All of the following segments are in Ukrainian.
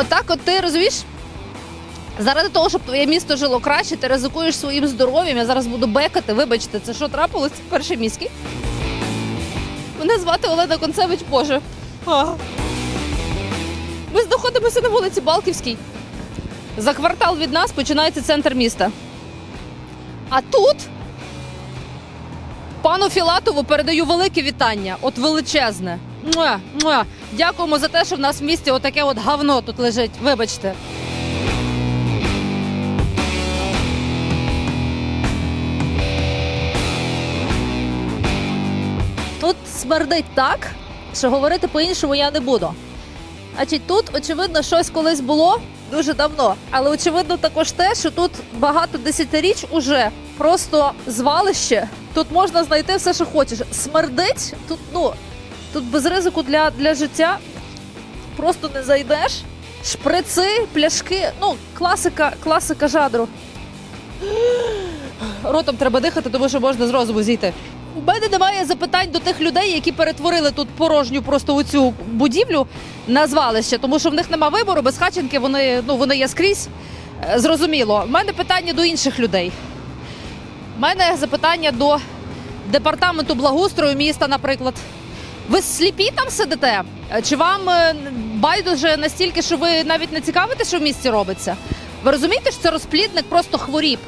Отак, от ти розумієш? Заради того, щоб твоє місто жило краще, ти ризикуєш своїм здоров'ям. Я зараз буду бекати. Вибачте, це що трапилось? Це перший міський. Мене звати Олена Концевич, Боже. А. Ми знаходимося на вулиці Балківській. За квартал від нас починається центр міста. А тут пану Філатову передаю велике вітання, от величезне. Дякуємо за те, що в нас в місті отаке от говно тут лежить. Вибачте. Тут смердить так, що говорити по-іншому я не буду. Значить, тут, очевидно, щось колись було дуже давно. Але очевидно також те, що тут багато десятиріч уже просто звалище. Тут можна знайти все, що хочеш. Смердить тут, ну, тут без ризику для, для життя просто не зайдеш. Шприци, пляшки, ну, класика, класика жадру. Ротом треба дихати, тому що можна з розуму зійти. У мене немає запитань до тих людей, які перетворили тут порожню просто у цю будівлю на звалище, тому що в них нема вибору, без хаченки вони, ну, вони є скрізь. Е, Зрозуміло. У мене питання до інших людей. У мене запитання до департаменту благоустрою міста, наприклад. Ви сліпі там сидите? Е, Чи вам е, байдуже настільки, що ви навіть не цікавите, що в місті робиться? Ви розумієте, що це розплідник просто хворіб?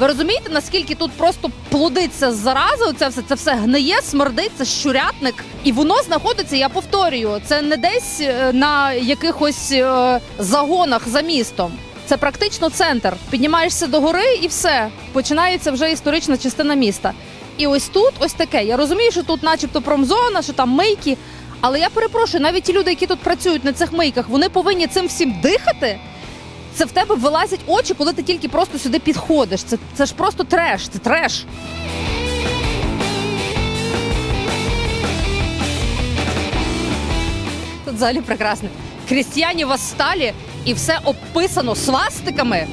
Ви розумієте, наскільки тут просто плодиться зараза? Оце все це все гниє, смердить, це щурятник, і воно знаходиться. Я повторюю, це не десь е, на якихось загонах за містом. Це практично центр. Піднімаєшся до гори і все. Починається вже історична частина міста. І ось тут, ось таке. Я розумію, що тут, начебто, промзона, що там мийки. Але я перепрошую, навіть ті люди, які тут працюють на цих мийках, вони повинні цим всім дихати. Це в тебе вилазять очі, коли ти тільки просто сюди підходиш. Це, це ж просто треш, це треш. Тут взагалі прекрасно. Крістіяні воссталі і все описано свастиками.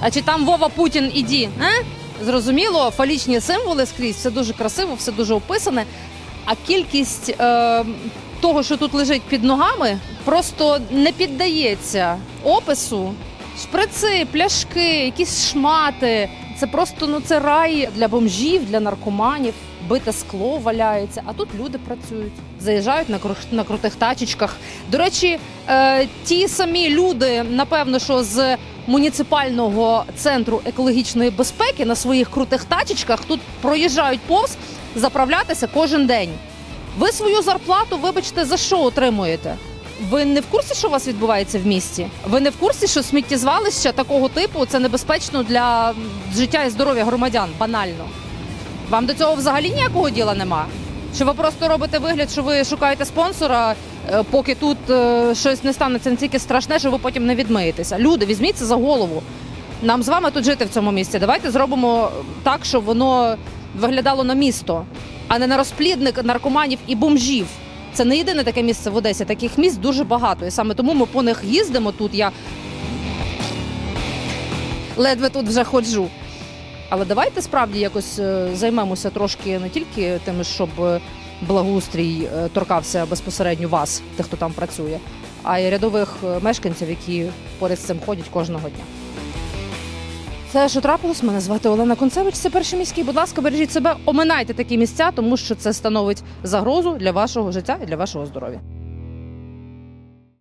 А чи там Вова Путін іді? А? Зрозуміло, фалічні символи скрізь, все дуже красиво, все дуже описане. А кількість е, того, що тут лежить під ногами, просто не піддається опису. Шприци, пляшки, якісь шмати. Це просто ну це рай для бомжів, для наркоманів. Бите скло валяється, а тут люди працюють, заїжджають на кру- на крутих тачечках. До речі, е, ті самі люди, напевно, що з муніципального центру екологічної безпеки на своїх крутих тачечках тут проїжджають повз заправлятися кожен день. Ви свою зарплату, вибачте, за що отримуєте? Ви не в курсі, що у вас відбувається в місті? Ви не в курсі, що сміттєзвалища такого типу це небезпечно для життя і здоров'я громадян? Банально. Вам до цього взагалі ніякого діла нема? Чи ви просто робите вигляд, що ви шукаєте спонсора, поки тут е, щось не станеться настільки страшне, що ви потім не відмиєтеся? Люди, візьміть це за голову. Нам з вами тут жити в цьому місті. Давайте зробимо так, щоб воно виглядало на місто, а не на розплідник наркоманів і бомжів. Це не єдине таке місце в Одесі. Таких місць дуже багато. І саме тому ми по них їздимо тут. Я ледве тут вже ходжу. Але давайте справді якось е, займемося трошки не тільки тим, щоб е, благоустрій е, торкався безпосередньо вас, тих, хто там працює, а й рядових е, мешканців, які поряд з цим ходять кожного дня. Це що трапилось? Мене звати Олена Концевич. Це перший міський. Будь ласка, бережіть себе, оминайте такі місця, тому що це становить загрозу для вашого життя і для вашого здоров'я.